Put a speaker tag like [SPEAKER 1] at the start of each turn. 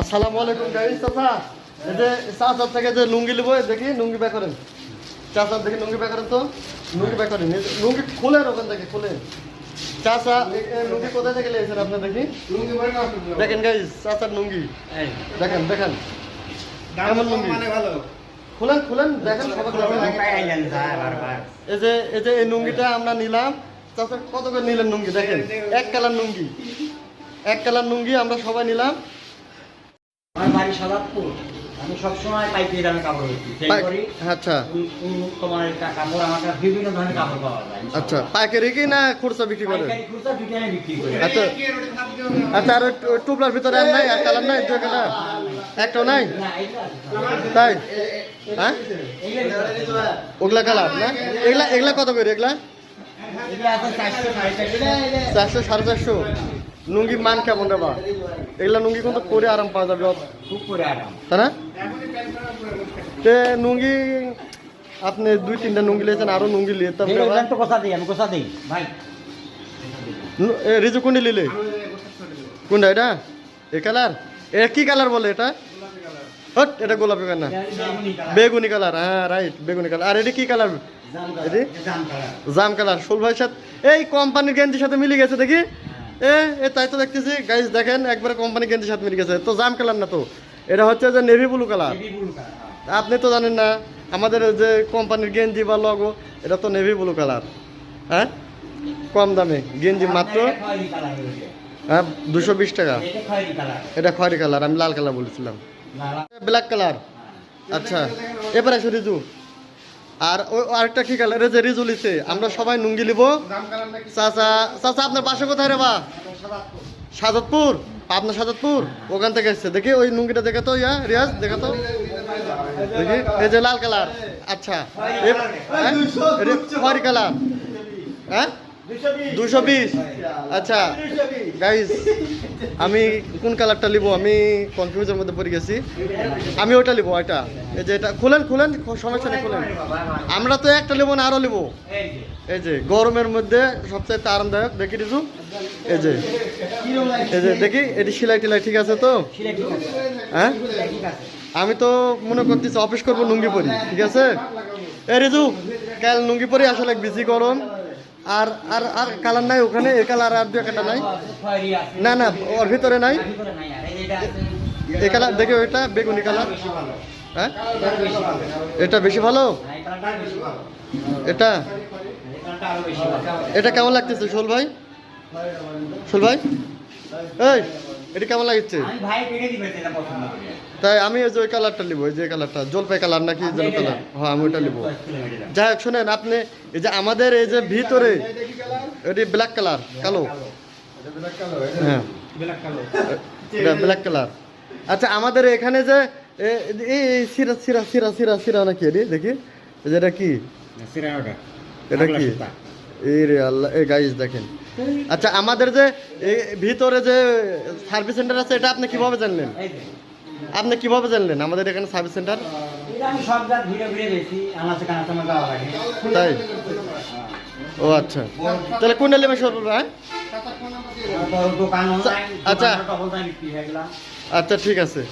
[SPEAKER 1] আসসালামু আলাইকুম গাইস চাচা এই যে চাচার থেকে যে লুঙ্গি লিবো দেখি লুঙ্গি ব্যাক করেন। চাচার দেখি লুঙ্গি ব্যাক করেন তো? লুঙ্গি ব্যাক করেন। লুঙ্গি খুলেন ওখান থেকে খুলেন চাচা লুঙ্গি কোথায় থেকে লিয়েছেন আপনি দেখি? লুঙ্গি দেখেন গাইস চাচার লুঙ্গি। দেখেন দেখেন। কেমন লুঙ্গি? খুলেন খুলেন দেখেন দেখেন। এই যে এই যে এই লুঙ্গিটা আমরা নিলাম। চাচা কত করে নিলেন লুঙ্গি? দেখেন এক কালার লুঙ্গি। এক কালার লুঙ্গি আমরা সবাই নিলাম।
[SPEAKER 2] আমার বাড়ি সাদাতপুর। আমি সবসময় পাইকারি দামে কাপড় বিক্রি
[SPEAKER 1] আচ্ছা।
[SPEAKER 2] কাপড় আমার কাছে বিভিন্ন ধরনের কাপড় পাওয়া যায়।
[SPEAKER 1] আচ্ছা পাইকারি কি না খুচরা বিক্রি করে?
[SPEAKER 2] পাইকারি খুচরা দুটাই বিক্রি করি।
[SPEAKER 1] আচ্ছা আচ্ছা আর টুপলার ভিতরে আর নাই? এক কালার নাই? দুই কালার? একটাও নাই। তাই? হ্যাঁ? ওগুলা কালার না? এগুলা এগুলা কত করে এগুলা?
[SPEAKER 2] চারশো সাড়ে চারশো?
[SPEAKER 1] লুঙ্গি মান কেমন রে বা এগুলা লুঙ্গি কিন্তু পরে আরাম পাওয়া যাবে।
[SPEAKER 2] খুব করে আরাম।
[SPEAKER 1] তাই না? তে লুঙ্গি আপনি দুই তিনটা লুঙ্গি লিয়েছেন আরও লুঙ্গি লিয়ে
[SPEAKER 2] এগুলো এগুলো তো কথা দিই আমি কথা দিই। ভাই।
[SPEAKER 1] রিজু কোনটি লিলে কোনটা এটা? এ কালার? এটা কি কালার বলে এটা? হট এটা গোলাপি কালার বেগুনি কালার হ্যাঁ রাইট বেগুনি কালার। আর এটা কি কালার?
[SPEAKER 2] জাম কালার
[SPEAKER 1] সোল ভাইয়ের সাথে এই কোম্পানির গেঞ্জির সাথে মিলে গেছে দেখি। এ এ তাই তো দেখতেছি। গাইজ দেখেন একবারে কোম্পানির গেঞ্জির সাথে মিলে গেছে। তো জাম কালার না তো। এটা হচ্ছে যে নেভি ব্লু কালার আপনি তো জানেন না আমাদের যে কোম্পানির গেঞ্জি বা লগো এটা তো নেভি ব্লু কালার হ্যাঁ? কম দামে। গেঞ্জি মাত্র
[SPEAKER 2] কালার হয়েছে
[SPEAKER 1] হ্যাঁ দুশো বিশ টাকা।
[SPEAKER 2] এটা খয়েরি কালার
[SPEAKER 1] আমি লাল কালার বলেছিলাম। ব্ল্যাক কালার আচ্ছা এবার আসো রিজু। আর আরেকটা কি কালার যে রিজু লিছে আমরা সবাই নুঙ্গি লিব চাচা চাচা, আপনার বাসা কোথায় রে বা? সাজাদপুর। আপনার সাজাদপুর। ওখান থেকে এসছে। দেখি ওই নুঙ্গিটা দেখে তো, ইয়া, রিয়াজ, দেখে তো। দেখি, এই যে লাল কালার আচ্ছা। হ্যাঁ? কালার হ্যাঁ? দুশো বিশ। আচ্ছা গাইজ আমি কোন কালারটা নিব আমি কনফিউজের মধ্যে পড়ে গেছি। আমি ওটা নিব ওইটা এই যে এটা, খুলেন খুলেন, সমস্যা নেই, খুলেন। আমরা তো একটা নেব না আরও নেব
[SPEAKER 2] এই যে,
[SPEAKER 1] গরমের মধ্যে সবচেয়ে আরামদায়ক, দেখি দিছু এই যে এই যে, দেখি, এটি সেলাই টিলাই ঠিক আছে তো? হ্যাঁ? আমি তো মনে করতেছি অফিস করব, লুঙ্গি পরি, ঠিক আছে? এ রিজু, কাল লুঙ্গি পরি আসলে বেশি গরম। আর আর আর কালার নাই ওখানে এ কালার আর দু একটা নাই। না না, ওর ভিতরে নাই।
[SPEAKER 2] এর
[SPEAKER 1] এ কালার, দেখে ওইটা বেগুনি কালার। হ্যাঁ?
[SPEAKER 2] এটা বেশি ভালো?
[SPEAKER 1] এটা? এটা কেমন লাগতেছে, শোল ভাই? শোল ভাই? এই এটা কেমন লাগছে? তাই আমি ওই যে ওই কালারটা নিবো ওই যে কালারটা জলপাই কালার নাকি যেন কালার হ্যাঁ আমি ওইটা নিবো। যাই হোক শোনেন আপনি এই যে আমাদের এই যে ভিতরে এটি ব্ল্যাক কালার কালো। হ্যাঁ। ব্ল্যাক কালার আচ্ছা আমাদের এখানে যে এই সিরা সিরা সিরা সিরা সিরা নাকি এটি? দেখি। এই যে এটা কি? এটা কি? এই রে আল্লাহ এই গাইস দেখেন। আচ্ছা আমাদের যে ভিতরে যে সার্ভিস সেন্টার আছে এটা আপনি কীভাবে জানলেন? আপনি কীভাবে জানলেন আমাদের এখানে সার্ভিস সেন্টার? তাই? ও আচ্ছা। তাহলে কোন এলিমে সরব হ্যাঁ? আচ্ছা। আচ্ছা ঠিক আছে।